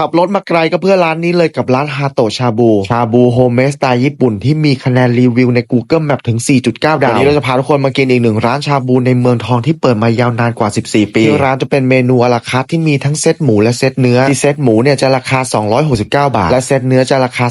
ขับรถมาไกลก็เพื่อร้านนี้เลยกับร้านฮาโตะชาบู ชาบูโฮมเมสไตล์ญี่ปุ่นที่มีคะแนนรีวิวใน Google Map ถึง 4.9 ดาว วันนี้เราจะพาทุกคนมากินอีกหนึ่งร้านชาบูในเมืองทองที่เปิดมายาวนานกว่า 14 ปี ที่ร้านจะเป็นเมนูอลาคาร์ทที่มีทั้งเซตหมูและเซตเนื้อ ที่เซตหมูเนี่ยจะราคา 269 บาท และเซตเนื้อจะราคา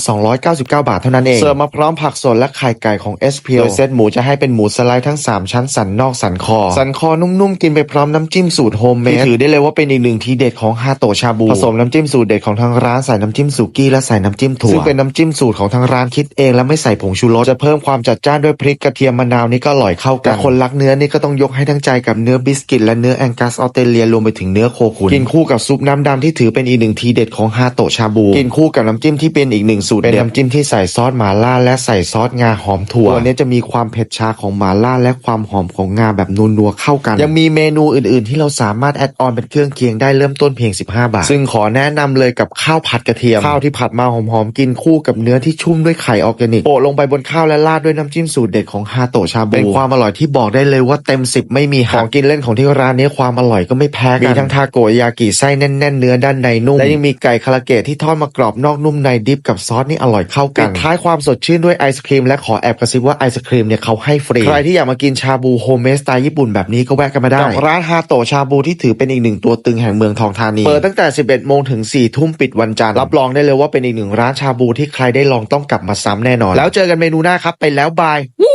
299 บาทเท่านั้นเอง เสิร์ฟมาพร้อมผักสดและไข่ไก่ของ s p โดยเซตหมูจะให้เป็นหมูสไลด์ทั้ง 3 ชั้นสันนอกสันคอ สันคอนุ่มๆกินไปพร้อมน้ำจิ้มสูตรโฮมเมดที่ถือได้เลยว่าเป็นอีกหนึ่งทีเด็ดของฮาโตะชาบูผสมน้ำจิ้มสูตรเด็ดของทางร้านใส่น้ำจิ้มสุกี้และใส่น้ำจิ้มถั่วซึ่งเป็นน้ำจิ้มสูตรของทางร้านคิดเองและไม่ใส่ผงชูรสจะเพิ่มความจัดจ้านด้วยพริกกระเทียมมะนาวนี่ก็อร่อยเข้ากันแต่คนรักเนื้อนี่ก็ต้องยกให้ทั้งใจกับเนื้อบิสกิตและเนื้อแองกัสออสเตรเลียรวมไปถึงเนื้อโคขุนกินคู่กับซุปน้ำดำที่ถือเป็นอีกหนึ่งทีเด็ดของฮาโตะชาบู กินคู่กับน้ำจิ้มที่เป็นอีกหนึ่งสูตรเด็ดเป็นน้ำจิ้มที่ใส่ซอสหม่าล่าและใส่ซอสงาหอมถั่วตัวนี้จะมีความเผ็ดชาของหม่าล่าและความหอมของงาแบบนัวๆเข้ากัน ยังมีเมนูอื่น ๆ ที่เราสามารถแอดออนเป็นเครื่องเคียงได้เริ่มต้นเพียง 15 บาท ซึ่งขอแนะนำเลยกับข้าวผัดกระเทียม ข้าวที่ผัดมาหอมๆ กินคู่กับเนื้อที่ชุ่มด้วยไข่ออร์แกนิกโปะลงไปบนข้าวและราดด้วยน้ำจิ้มสูตรเด็ดของฮาโตะชาบูเป็นความอร่อยที่บอกได้เลยว่าเต็ม10ไม่มีหักของกินเล่นของที่ร้านนี้ความอร่อยก็ไม่แพ้กันมีทั้งทาโกยากิไส้แน่นๆ เนื้อด้านในนุ่มและยังมีไก่คาราเกะที่ทอดมากรอบนอกนุ่มในดิบกับซอสนี่อร่อยเข้ากันปิดท้ายความสดชื่นด้วยไอศครีมและขอแอบกระซิบว่าไอศครีมเนี่ยเขาให้ฟรีใครที่อยากมากินชาบูโฮมเมสไตล์ญี่ปุ่นแบบนี้ก็แวะกันมาได้กับร้านฮาโตะชาบูที่ถือเป็นอีกหนึ่งตัวตึงแห่งเมืองทองธานีเปิดตั้งแต่ 11โมงถึง4ทุ่มปิดวันจันทร์รับรองได้เลยว่าเป็นอีกหนึ่งร้านชาบูที่ใครได้ลองต้องกลับมาซ้ำแน่นอน แล้วเจอกันเมนูหน้าครับไปแล้วบายวู้